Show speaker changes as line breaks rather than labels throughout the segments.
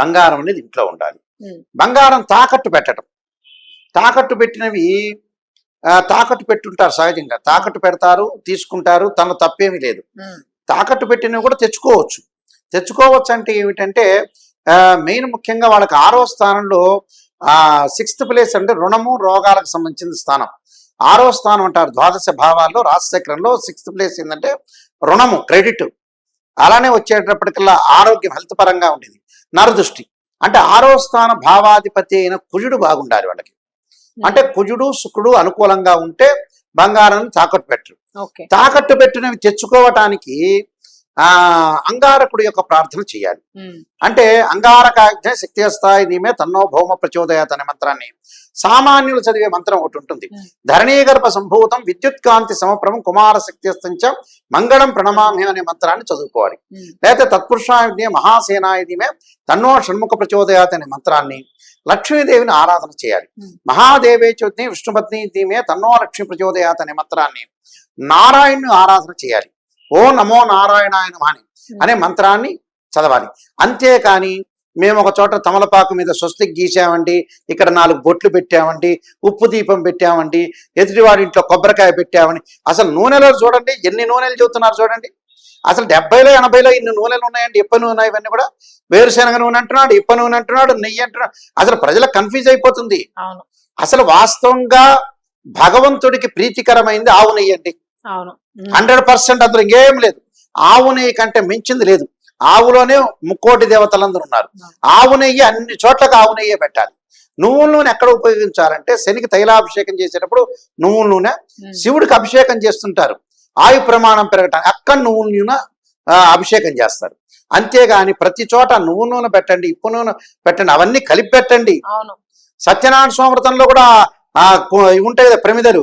బంగారం అనేది ఇంట్లో ఉండాలి. బంగారం తాకట్టు పెట్టడం తాకట్టు పెట్టినవి తాకట్టు పెట్టుంటారు సహజంగా. తాకట్టు పెడతారు తీసుకుంటారు తన తప్పేమీ లేదు. తాకట్టు పెట్టినవి కూడా తెచ్చుకోవచ్చు. తెచ్చుకోవచ్చు అంటే ఏమిటంటే మెయిన్ ముఖ్యంగా వాళ్ళకి ఆరో స్థానంలో ఆ సిక్స్త్ ప్లేస్ అంటే రుణము రోగాలకు సంబంధించిన స్థానం. ఆరో స్థానం అంటారు ద్వాదశ భావాల్లో రాశిచక్రంలో సిక్స్త్ ప్లేస్ ఏంటంటే రుణము క్రెడిట్. అలానే వచ్చేటప్పటికల్లా ఆరోగ్యం హెల్త్ పరంగా ఉండేది. నరదృష్టి. అంటే ఆరో స్థాన భావాధిపతి అయిన కుజుడు బాగుండాలి వాళ్ళకి. అంటే కుజుడు శుక్రుడు అనుకూలంగా ఉంటే బంగారం తాకట్టు పెట్టరు. తాకట్టు పెట్టినవి తెచ్చుకోవటానికి ఆ అంగారకుడి యొక్క ప్రార్థన చేయాలి. అంటే అంగారకాజ్ఞ శక్తి స్థాయి దీమే తన్నో భౌమ ప్రచోదయాత్ అనే మంత్రాన్ని సామాన్యులు చదివే మంత్రం ఒకటి ఉంటుంది. ధరణీగర్భ సంభూతం విద్యుత్ కాంతి సమప్రభం కుమార శక్తిస్తంచ మంగళం ప్రణమామి అనే మంత్రాన్ని చదువుకోవాలి. లేకపోతే తత్పురుషాయుధే మహాసేనాయుధమే తన్నో షణ్ముఖ ప్రచోదయాత్ అనే మంత్రాన్ని లక్ష్మీదేవిని ఆరాధన చేయాలి. మహాదేవే చోద్ని విష్ణుపత్ని ధీమే తన్నో లక్ష్మీ ప్రచోదయాత్ అనే మంత్రాన్ని నారాయణ్ణి ఆరాధన చేయాలి. ఓ నమో నారాయణాయ నమః అని అనే మంత్రాన్ని చదవాలి. అంతేకాని మేము ఒక చోట తమలపాకు మీద స్వస్తికి గీసామండి ఇక్కడ నాలుగు బొట్లు పెట్టామండి ఉప్పు దీపం పెట్టామండి ఎదుటివాడి ఇంట్లో కొబ్బరికాయ పెట్టామని. అసలు నూనెలో చూడండి ఎన్ని నూనెలు చెబుతున్నారు చూడండి. అసలు డెబ్బైలో ఎనభైలో ఇన్ని నూనెలు ఉన్నాయండి ఇప్ప నూనె ఇవన్నీ కూడా? వేరుశనగ నూనె అంటున్నాడు ఇప్ప నూనె అంటున్నాడు నెయ్యి అంటున్నాడు. అసలు ప్రజలకు కన్ఫ్యూజ్ అయిపోతుంది. అసలు వాస్తవంగా భగవంతుడికి ప్రీతికరమైంది ఆవు నెయ్యి అండి.
అవును ఉమ్,
హండ్రెడ్ పర్సెంట్ అందులో ఇంకేం లేదు. ఆవు నెయ్యి కంటే మించింది లేదు. ఆవులోనే ముక్కోటి దేవతలందరూ ఉన్నారు. ఆవు నెయ్యి అన్ని చోట్లకు ఆవు నెయ్యే పెట్టాలి. నువ్వుల నూనె ఎక్కడ ఉపయోగించాలంటే శనికి తైలాభిషేకం చేసేటప్పుడు నువ్వుల నూనె శివుడికి అభిషేకం చేస్తుంటారు. ఆయు ప్రమాణం పెరగటానికి అక్కడ నువ్వుల నూనె ఆ, అభిషేకం చేస్తారు. అంతేగాని ప్రతి చోట నువ్వు నూనె పెట్టండి ఇప్పు నూనె పెట్టండి అవన్నీ కలిపి పెట్టండి.
అవును.
సత్యనారాయణ స్వామృతంలో కూడా ఉంటాయి కదా ప్రమిదలు.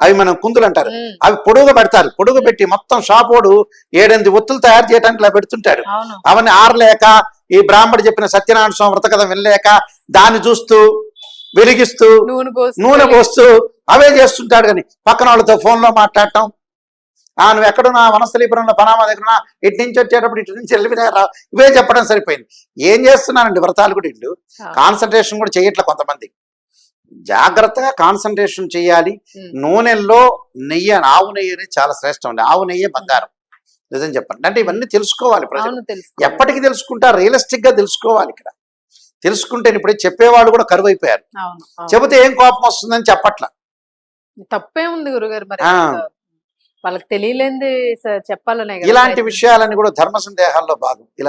అవి మనం కుందులు అంటారు. అవి పొడుగు పెడతారు. పొడుగు పెట్టి మొత్తం షాపోడు ఏడెనిమిది ఒత్తులు తయారు చేయడానికి ఇలా పెడుతుంటాడు.
అవును.
అవన్నీ ఆరలేక ఈ బ్రాహ్మడు చెప్పిన సత్యనారాయణ స్వామి వ్రత కథ వినలేక దాన్ని చూస్తూ వెలిగిస్తూ
నూనె పోసి
నూనె పోస్తూ అవే చేస్తుంటాడు కానీ పక్కన వాళ్ళతో phone లో మాట్లాడటం. ఆ నువ్వు ఎక్కడున్నా? వనస్థలీపురంలో పనామా దగ్గర ఇటు నుంచి వచ్చేటప్పుడు ఇటు నుంచి వెళ్ళిపోయినా ఇవే చెప్పడం సరిపోయింది. ఏం చేస్తున్నానండి వ్రతాలు కూడా ఇల్లు
ఆ,
కాన్సన్ట్రేషన్ కూడా చేయట్లే కొంతమంది. జాగ్రత్తగా కాన్సన్ట్రేషన్ చేయాలి. నూనెల్లో నెయ్యి ఆవు నెయ్యి అనేది చాలా శ్రేష్టం అండి. ఆవు నెయ్యి బంగారం. నిజం చెప్పండి. అంటే ఇవన్నీ తెలుసుకోవాలి ప్రజలు. ఎప్పటికి తెలుసుకుంటారు రియలిస్టిక్గా తెలుసుకోవాలి ఇక్కడ. తెలుసుకుంటే ఇప్పుడు చెప్పేవాళ్ళు కూడా కరువు అయిపోయారు. చెబితే ఏం కోపం వస్తుందని చెప్పట్ల.
తప్పే ఉంది గురుగారు మరి. వాళ్ళకి తెలియలేంది చెప్పాలనే
ఇలాంటి. విషయాలన్నీ కూడా ధర్మ సందేహాల్లో భాగం.